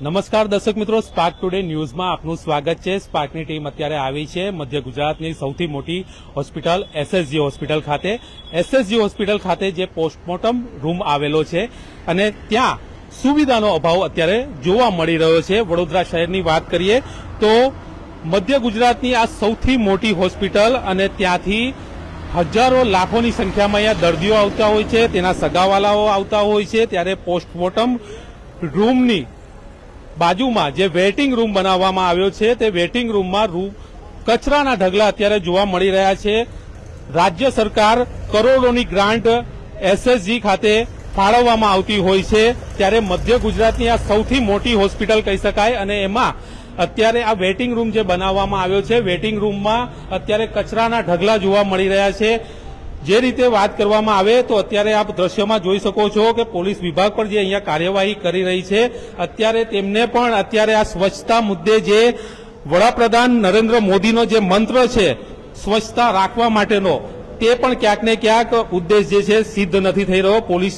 નમસ્કાર દર્શક મિત્રો સ્પાર્ક ટુડે ન્યૂઝમાં આપનું સ્વાગત છે. સ્પાર્કની ટીમ અત્યારે આવી છે મધ્ય ગુજરાતની સૌથી મોટી હોસ્પિટલ એસએસજી હોસ્પિટલ ખાતે. એસએસજી હોસ્પિટલ ખાતે જે પોસ્ટમોર્ટમ રૂમ આવેલો છે અને ત્યાં સુવિધાનો અભાવ અત્યારે જોવા મળી રહ્યો છે. વડોદરા શહેરની વાત કરીએ તો મધ્ય ગુજરાતની આ સૌથી મોટી હોસ્પિટલ અને ત્યાંથી હજારો લાખોની સંખ્યામાં અહીંયા દર્દીઓ આવતા હોય છે, તેના સગાવાલાઓ આવતા હોય છે, ત્યારે પોસ્ટમોર્ટમ રૂમની બાજુમાં જે વેઇટિંગ રૂમ બનાવવામાં આવ્યો છે, તે વેઇટિંગ રૂમમાં કચરાના ઢગલા અત્યારે જોવા મળી રહ્યા છે. રાજ્ય સરકાર કરોડોની ગ્રાન્ટ એસએસજી ખાતે ફાળવવામાં આવતી હોય છે. ત્યારે મધ્ય ગુજરાતની આ સૌથી મોટી હોસ્પિટલ કહી શકાય અને એમાં અત્યારે આ વેઇટિંગ રૂમ જે બનાવવામાં આવ્યો છે, વેઇટિંગ રૂમમાં અત્યારે કચરાના ઢગલા જોવા મળી રહ્યા છે. જે રીતે વાત કરવામાં આવે તો અત્યારે આપ દ્રશ્યમાં જોઈ શકો છો કે પોલીસ વિભાગ પણ જે અહીંયા કાર્યવાહી કરી રહી છે, અત્યારે તેમને પણ અત્યારે આ સ્વચ્છતા મુદ્દે જે વડાપ્રધાન નરેન્દ્ર મોદીનો જે મંત્ર છે, સ્વચ્છતા રાખવા માટેનો તે પણ ક્યાંક ને ક્યાંક ઉદ્દેશ જે છે સિદ્ધ નથી થઈ રહ્યો. પોલીસ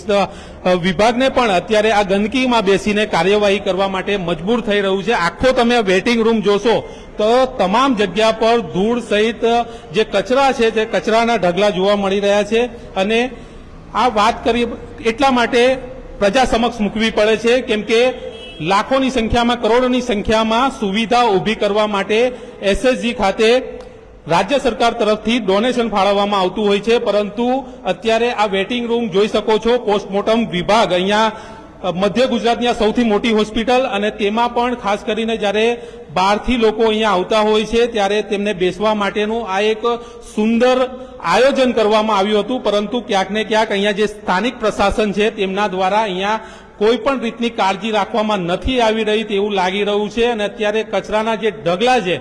વિભાગને પણ અત્યારે આ ગંદકીમાં બેસીને કાર્યવાહી કરવા માટે મજબૂર થઈ રહ્યું છે. આખો તમે વેઇટિંગ રૂમ જોશો તો તમામ જગ્યા પર ધૂળ સહિત જે કચરા છે તે કચરાના ઢગલા જોવા મળી રહ્યા છે. અને આ વાત કરી એટલા માટે પ્રજા સમક્ષ મૂકવી પડે છે કેમ કે લાખોની સંખ્યામાં, કરોડોની સંખ્યામાં સુવિધા ઊભી કરવા માટે એસએસજી ખાતે રાજ્ય સરકાર તરફથી ડોનેશન ફાળવવામાં આવતું હોય છે, પરંતુ અત્યારે આ વેટિંગ રૂમ જોઈ શકો છો પોસ્ટમોર્ટમ વિભાગ અહીંયા મધ્ય ગુજરાતની આ સૌથી મોટી હોસ્પિટલ અને તેમાં પણ ખાસ કરીને જ્યારે બહારથી લોકો અહીંયા આવતા હોય છે, ત્યારે તેમને બેસવા માટેનું આ એક સુંદર આયોજન કરવામાં આવ્યું હતું, પરંતુ ક્યાંક ને ક્યાંક અહીંયા જે સ્થાનિક પ્રશાસન છે, તેમના દ્વારા અહીંયા કોઈ પણ રીતની કાળજી રાખવામાં નથી આવી રહી તેવું લાગી રહ્યું છે અને અત્યારે કચરાના જે ઢગલા છે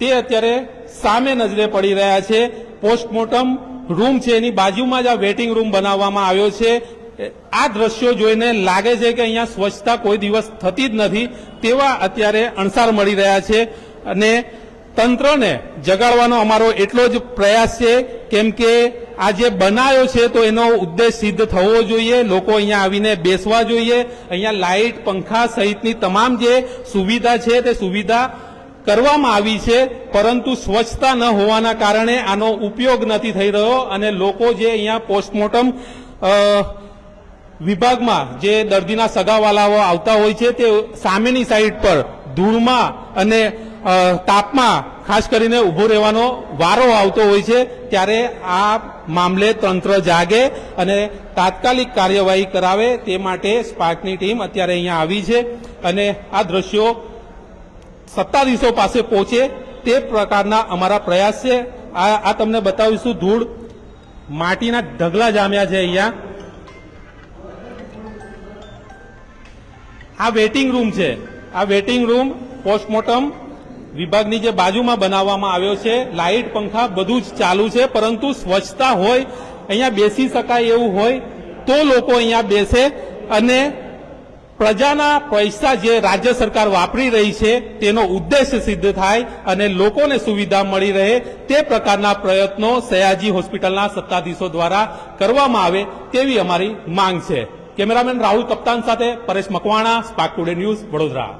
તે અત્યારે સામે નજરે પડી રહ્યા છે. પોસ્ટમોર્ટમ રૂમ છે. એની બાજુમાં જ આ વેટિંગ રૂમ બનાવવામાં આવ્યો છે. આ દ્રશ્યો જોઈને લાગે છે કે અહીંયા સ્વચ્છતા કોઈ દિવસ થતી જ નથી તેવા અત્યારે અણસાર મળી રહ્યા છે. અને તંત્રને જગાડવાનો અમારો એટલો જ પ્રયાસ છે કેમ કે આ જે બનાવ્યો છે તો એનો ઉદ્દેશ સિદ્ધ થવો જોઈએ. લોકો અહીંયા આવીને બેસવા જોઈએ. અહીંયા લાઇટ, પંખા સહિતની તમામ જે સુવિધા છે તે સુવિધા કરવામાં આવી છે, પરંતુ સ્વચ્છતા ન હોવાના કારણે આનો ઉપયોગ નથી થઈ રહ્યો અને લોકો જે અહીંયા પોસ્ટમોર્ટમ વિભાગમાં જે દર્દીના સગાવાલાઓ આવતા હોય છે, તે સામેની સાઈડ પર ધૂળમાં અને તાપમાં ખાસ કરીને ઊભો રહેવાનો વારો આવતો હોય છે, ત્યારે આ મામલે તંત્ર જાગે અને તાત્કાલિક કાર્યવાહી કરાવે તે માટે સ્પાર્કની ટીમ અત્યારે અહીંયા આવી છે અને આ દ્રશ્યો સત્તાધીશો પાસે પહોંચે તે પ્રકારના અમારા પ્રયાસ છે. આ આ તમને બતાવીશું. ધૂળ માટીના ઢગલા જામ્યા છે અહીંયા. આ વેટિંગ રૂમ છે. આ વેટિંગ રૂમ પોસ્ટમોર્ટમ વિભાગની જે બાજુમાં બનાવવામાં આવ્યો છે. લાઇટ, પંખા બધું જ ચાલુ છે, પરંતુ સ્વચ્છતા હોય, અહીંયા બેસી શકાય એવું હોય, તો લોકો અહીંયા બેસે અને પ્રજાના પૈસા જે રાજ્ય સરકાર વાપરી રહી છે, તેનો ઉદ્દેશ સિદ્ધ થાય અને લોકોને સુવિધા મળી રહે તે પ્રકારના પ્રયત્નો સયાજી હોસ્પિટલના સત્તાધીશો દ્વારા કરવામાં આવે તેવી અમારી માંગ છે. કેમેરામેન રાહુલ કપ્તાન સાથે Paresh Makwana, Spark Today news Vadodara.